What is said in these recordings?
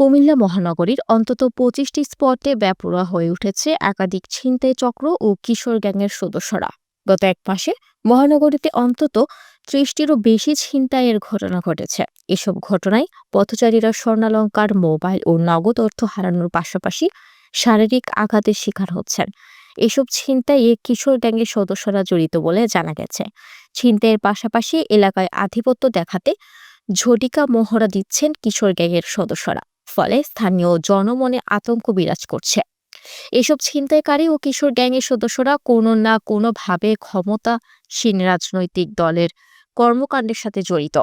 কুমিল্লা মহানগরীর অন্তত পঁচিশটি স্পটে বেপরোয়া হয়ে উঠেছে একাধিক ছিনতাই চক্র ও কিশোর গ্যাংয়ের সদস্যরা। গত এক মাসে মহানগরীতে অন্তত ত্রিশটিরও বেশি ছিনতাইয়ের ঘটনা ঘটেছে। এসব ঘটনায় পথচারীরা স্বর্ণালঙ্কার, মোবাইল ও নগদ অর্থ হারানোর পাশাপাশি শারীরিক আঘাতের শিকার হচ্ছেন। এসব ছিনতাইয়ে কিশোর গ্যাংয়ের সদস্যরা জড়িত বলে জানা গেছে। ছিনতাইয়ের পাশাপাশি এলাকায় আধিপত্য দেখাতে ঝটিকা মহড়া দিচ্ছেন কিশোর গ্যাংয়ের সদস্যরা। ফলে স্থানীয় জনমনে আতঙ্ক বিরাজ করছে। এসব ছিনতাইকারী ও কিশোর গ্যাংয়ের সদস্যরা কোনো না কোনোভাবে ক্ষমতাসীন রাজনৈতিক দলের কর্মকাণ্ডের সাথে জড়িত।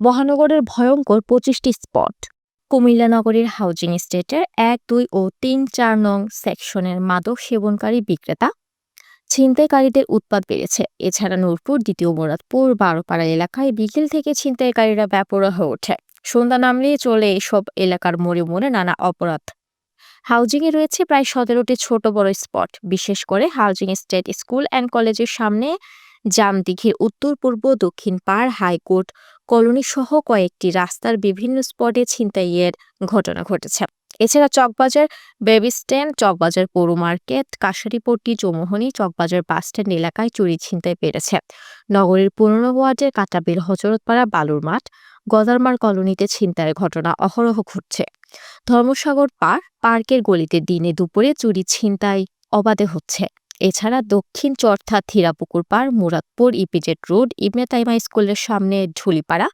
মহানগরের ভয়ঙ্কর পঁচিশটি স্পট। কুমিল্লা নগরীর হাউজিং স্টেটের এক, দুই ও তিন, চার নং সেকশনের মাদক সেবনকারী বিক্রেতা। ছিনতাইকারীদের উৎপাত বেড়েছে। এছাড়া নূরপুর, দ্বিতীয় মুরাদপুর, বারোপাড়া এলাকায় বিকেল থেকে ছিনতাইকারীরা ব্যাপরোয়া হয়ে ওঠে। সন্ধ্যা নামলেই চলে এসব এলাকার মোড়ে মোড়ে নানা অপরাধ। হাউজিংয়ে রয়েছে প্রায় সতেরোটি ছোট বড় স্পট। বিশেষ করে হাউজিং স্টেট স্কুল অ্যান্ড কলেজের সামনে জামদিঘির উত্তর, পূর্ব, দক্ষিণ পাড়, হাইকোর্ট কলোনি সহ কয়েকটি রাস্তার বিভিন্ন স্পটে ছিনতাইয়ের ঘটনা ঘটেছে। এছাড়া চকবাজার বেবি স্ট্যান্ড, চকবাজার পৌর market Kasharipatti Chowmohani, Chawkbazar bus stand এলাকায় চুরি ছিনতাই বেড়েছে নগরীর পুরনো ওয়ার্ডের কাটাবিল হজরতপাড়া বালুর মাঠ গদারমার কলোনিতে ছিনতাইয়ের ঘটনা অহরহ ঘটছে। ধর্মসাগর পার পার্কের গলিতে দিনে দুপুরে চুরি, ছিনতাই, অবাধে হচ্ছে। এছাড়া দক্ষিণ চর্থা থিরাপুকুর পার মুরাদপুর ইপিজেড রোড, ইবনে তাইমা স্কুলের সামনে ঝুলিপাড়া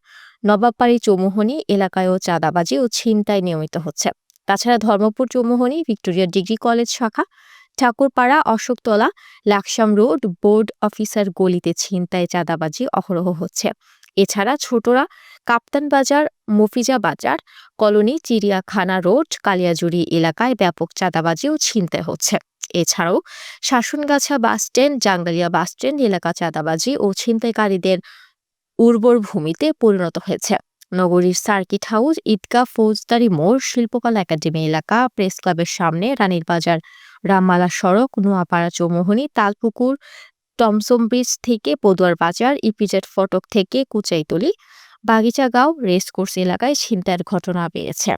নবাববাড়ি চৌমোহনী এলাকায়ও চাঁদাবাজি ও ছিনতাই নিয়মিত হচ্ছে। তাছাড়া Dharmapur Chowmohani, Victoria degree college শাখা, Thakurpara, Ashoktala, Laksam road board officer গলিতে ছিনতাই, চাঁদাবাজি অহরহ হচ্ছে। এছাড়া ছোটরা কাপ্তান বাজার, মফিজা বাজার, কলোনি, চিড়িয়াখানা রোড, কালিয়াজুড়ি এলাকায় ব্যাপক চাঁদাবাজি ও ছিনতাই হচ্ছে। এছাড়াও শাসনগাছা বাসস্ট্যান্ড জাঙ্গালিয়া বাসস্ট্যান্ড এলাকা চাঁদাবাজি ও ছিনতাইকারীদের উর্বর ভূমিতে পরিণত হয়েছে। নগরীর সার্কিট হাউস, ঈদগাহ ফৌজদারি মোড়, শিল্পকলা একাডেমি এলাকা, প্রেস ক্লাবের সামনে, রানীর বাজার, রামমালা সড়ক, নোয়াপাড়া চৌমোহনী, তালপুকুর টমসম ব্রিজ থেকে পদুয়ার বাজার, ইপিজেড ফটক থেকে কুচাইতলি, বাগিচাগাঁও রেসকোর্স এলাকায় ছিনতাইয়ের ঘটনা বেড়েছে।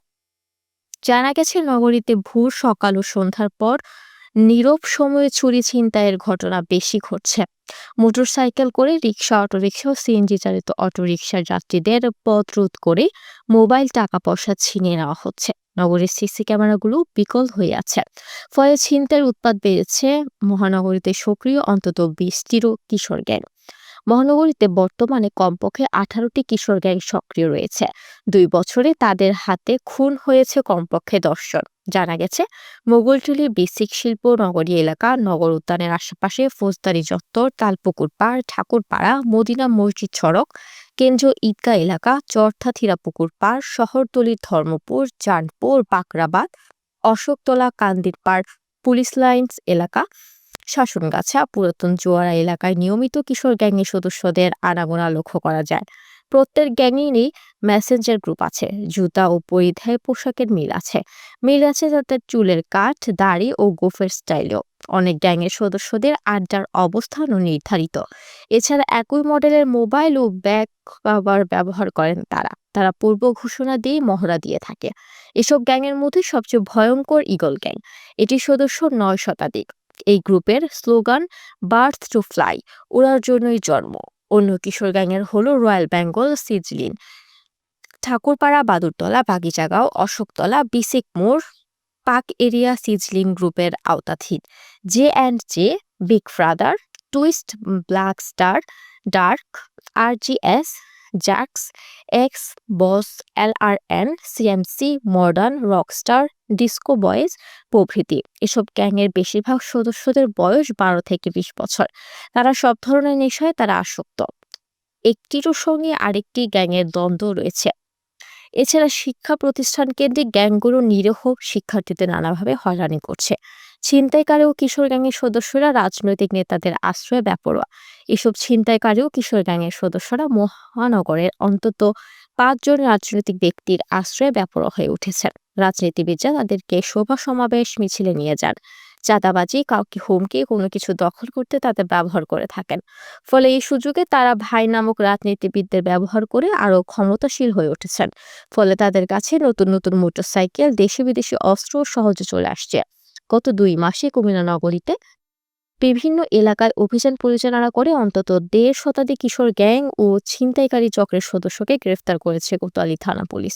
জানা গেছে, নগরীতে ভোর সকাল ও সন্ধ্যার পর নীরব সময়ে চুরি ছিনতাইয়ের ঘটনা বেশি ঘটছে। মোটরসাইকেল করে রিক্সা অটোরিক্সা ও সিএনজি চালিত অটোরিকশার যাত্রীদের পথ রোধ করে মোবাইল টাকা পয়সা ছিনিয়ে নেওয়া হচ্ছে। নগরীর সিসি ক্যামেরাগুলো বিকল হয়ে আছে। ফলে ছিনতাইয়ের উৎপাদ বেড়েছে মহানগরীতে সক্রিয় অন্তত বিশটিরও কিশোর গ্যাং। মহানগরীতে বর্তমানে কমপক্ষে আঠারোটি কিশোর গ্যাং সক্রিয় রয়েছে। দুই বছরে তাদের হাতে খুন হয়েছে কমপক্ষে দশজন। জানা গেছে, মোগলটুলির বেসিক শিল্প নগরী এলাকা নগর উদ্যানের আশেপাশে ফৌজদারি চত্বর, তালপুকুর পাড়, ঠাকুরপাড়া, মদিনা মসজিদ সড়ক কেন্দ্রীয় ঈদগাহ এলাকা চরথা থিরাপুকুর পাড়, শহরতলির ধর্মপুর, চাঁদপুর বাকরাবাদ অশোকতলা, কান্দির পাড়, পুলিশ লাইন্স এলাকা, শাসনগাছা, পুরাতন জোয়ারা এলাকায় নিয়মিত কিশোর গ্যাংয়ের সদস্যদের আনাগোনা লক্ষ্য করা যায়। প্রত্যেক গ্যাংয়েরই মেসেঞ্জার গ্রুপ আছে, জুতা ও পরিধায় পোশাকের মিল আছে। মিল আছে তাদের চুলের কাঠ, দাড়ি ও গোফের স্টাইলও। অনেক গ্যাংয়ের সদস্যদের আড্ডার অবস্থানও নির্ধারিত। এছাড়া একই মডেলের মোবাইল ও ব্যাগ কভার ব্যবহার করেন তারা। তারা পূর্ব ঘোষণা দিয়ে মহড়া দিয়ে থাকে। এসব গ্যাংয়ের মধ্যে সবচেয়ে ভয়ঙ্কর ইগল গ্যাং। এটির সদস্য নয় শতাধিক। এই গ্রুপের স্লোগান, বার্থ টু ফ্লাই ওড়ার জন্যই জন্ম অন্য কিশোর গ্যাংয়ের হল royal Bengal sizzling. Thakurpara, Badurtala, Bagichagaon, Ashoktala, BSCIC মোড় পাক এরিয়া সিজলিং গ্রুপের আওতাধীন। J and J, big brother twist, black star, dark, RGS, jacks, X, boss L R N CMC, modern, rockstar, disco boys, প্রভৃতি। এসব গ্যাংয়ের বেশিরভাগ সদস্যদের বয়স বারো থেকে বিশ বছর। তারা সব ধরনের নেশায় তারা আসক্ত। একটিরও সঙ্গে আরেকটি গ্যাংয়ের দ্বন্দ্ব রয়েছে। এছাড়া শিক্ষা প্রতিষ্ঠান কেন্দ্রিক গ্যাংগুলো নিরীহ শিক্ষার্থীদের নানাভাবে হয়রানি করছে। ছিনতাইকারী ও কিশোর গ্যাংয়ের সদস্যরা রাজনৈতিক নেতাদের আশ্রয়ে ব্যাপরোয়া এসব ছিনতাইকারী ও কিশোর গ্যাংয়ের সদস্যরা মহানগরের অন্তত পাঁচজন রাজনৈতিক ব্যক্তির আশ্রয়ে ব্যাপরোয়া হয়ে উঠেছেন। রাজনীতিবিদরা তাদেরকে শোভা সমাবেশ মিছিলে নিয়ে যান। চাঁদাবাজি, কাউকে হুমকি, কোনো কিছু দখল করতে তাদের ব্যবহার করে থাকেন। ফলে এই সুযোগে তারা ভাই নামক রাজনীতিবিদদের ব্যবহার করে আরও ক্ষমতাশীল হয়ে উঠেছেন। ফলে তাদের কাছে নতুন নতুন মোটরসাইকেল, দেশি, বিদেশি অস্ত্র সহজে চলে আসছে। গত দুই মাসে কুমিল্লা নগরীতে বিভিন্ন এলাকায় অভিযান পরিচালনা করে অন্তত দেড় শতাধিক কিশোর গ্যাং ও ছিনতাইকারী চক্রের সদস্যকে গ্রেফতার করেছে কোতোয়ালি থানা পুলিশ।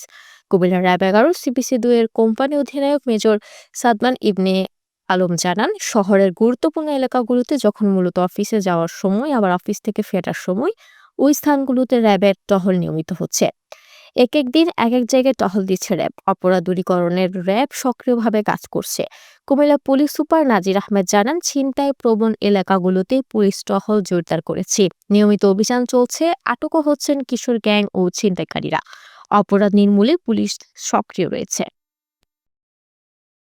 কুমিল্লা র্যাব এগারো সিপিসি দুয়ের কোম্পানি অধিনায়ক মেজর সাদমান ইবনে আলম জানান, শহরের গুরুত্বপূর্ণ এলাকাগুলোতে যখন মূলত অফিসে যাওয়ার সময়, আবার অফিস থেকে ফেরার সময়, ওই স্থানগুলোতে র্যাবের টহল নিয়মিত হচ্ছে। এক এক দিন এক এক জায়গায় টহল দিচ্ছে র্যাব। অপরাধ দূরীকরণের র্যাব সক্রিয়ভাবে কাজ করছে। কুমিল্লা পুলিশ সুপার নাজির আহমেদ জানান, ছিনতাই প্রবণ এলাকাগুলোতে পুলিশ টহল জোরদার করেছে। নিয়মিত অভিযান চলছে, আটকও হচ্ছেন কিশোর গ্যাং ও ছিনতাইকারীরা। অপরাধ নির্মূলে পুলিশ সক্রিয় রয়েছে।